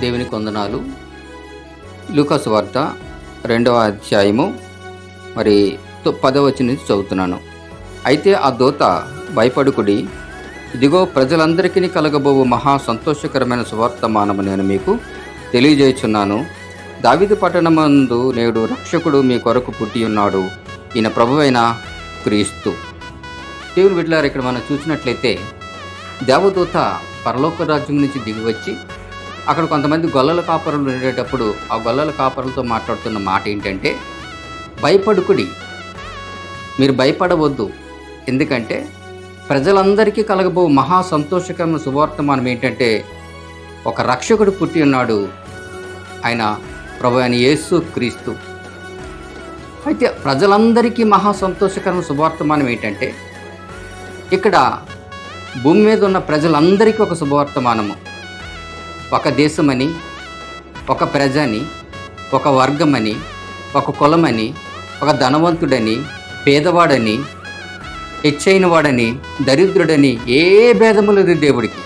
దేవుని కొందనాలు. లూకాసు వార్త రెండవ అధ్యాయము మరి తొ- నుంచి చదువుతున్నాను. అయితే ఆ దూత భయపడుకుడి ఇదిగో ప్రజలందరికీ కలగబోవు మహా సంతోషకరమైన సువార్తమానము నేను మీకు తెలియజేయుచున్నాను. దావిది పట్టణమందు నేడు రక్షకుడు మీ కొరకు పుట్టి ఉన్నాడు. ఈయన ప్రభువైన క్రీస్తు. దేవుని బిడ్డలారు ఇక్కడ మనం చూసినట్లయితే దేవదూత పరలోక రాజ్యం నుంచి దిగి వచ్చి అక్కడ కొంతమంది గొల్లల కాపరులు ఉండేటప్పుడు ఆ గొల్లల కాపరులతో మాట్లాడుతున్న మాట ఏంటంటే భయపడుకుడి. మీరు భయపడవద్దు. ఎందుకంటే ప్రజలందరికీ కలగబో మహా సంతోషకరమైన శుభవర్తమానం ఏంటంటే ఒక రక్షకుడు పుట్టి ఉన్నాడు. ఆయన ప్రభు ఆయన యేసు క్రీస్తు. అయితే ప్రజలందరికీ మహా సంతోషకరమైన శుభవర్తమానం ఏంటంటే ఇక్కడ భూమి మీద ఉన్న ప్రజలందరికీ ఒక శుభవర్తమానము ఒక దేశమని ఒక ప్రజని ఒక వర్గమని ఒక కులమని ఒక ధనవంతుడని పేదవాడని హెచ్చైన వాడని దరిద్రుడని ఏ భేదము లేదు దేవుడికి.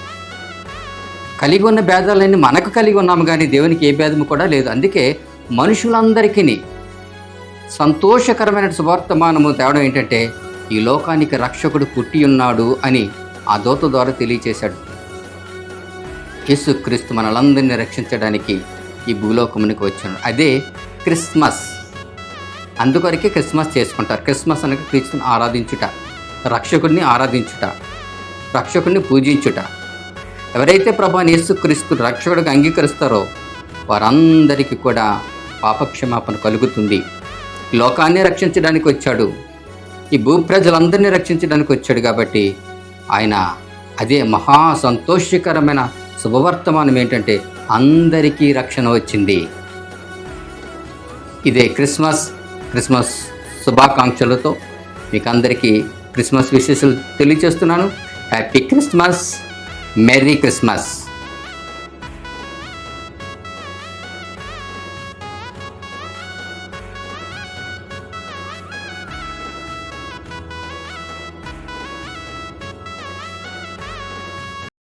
కలిగి ఉన్న భేదాలన్నీ మనకు కలిగి ఉన్నాము కానీ దేవునికి ఏ భేదము కూడా లేదు. అందుకే మనుషులందరికీ సంతోషకరమైన సువార్తమానము తేవడం ఏంటంటే ఈ లోకానికి రక్షకుడు పుట్టి ఉన్నాడు అని ఆ దోత ద్వారా తెలియచేశాడు. యేసుక్రీస్తు మనలందరినీ రక్షించడానికి ఈ భూలోకమునికి వచ్చాడు అదే క్రిస్మస్. అందుకొరకే క్రిస్మస్ చేసుకుంటారు. క్రిస్మస్ అనగా క్రీస్తుని ఆరాధించుట రక్షకుడిని ఆరాధించుట రక్షకుడిని పూజించుట. ఎవరైతే ప్రభాని యేసుక్రీస్తు రక్షకుడికి అంగీకరిస్తారో వారందరికీ కూడా పాపక్షమాపణ కలుగుతుంది. లోకాన్ని రక్షించడానికి వచ్చాడు. ఈ భూ ప్రజలందరినీ రక్షించడానికి వచ్చాడు కాబట్టి ఆయన అదే మహా సంతోషకరమైన శుభవర్తమానం ఏంటంటే అందరికీ రక్షణ వచ్చింది. ఇదే క్రిస్మస్ క్రిస్మస్ శుభాకాంక్షలతో మీకు అందరికీ క్రిస్మస్ విశేషాలు తెలియజేస్తున్నాను హ్యాపీ క్రిస్మస్. Merry Christmas.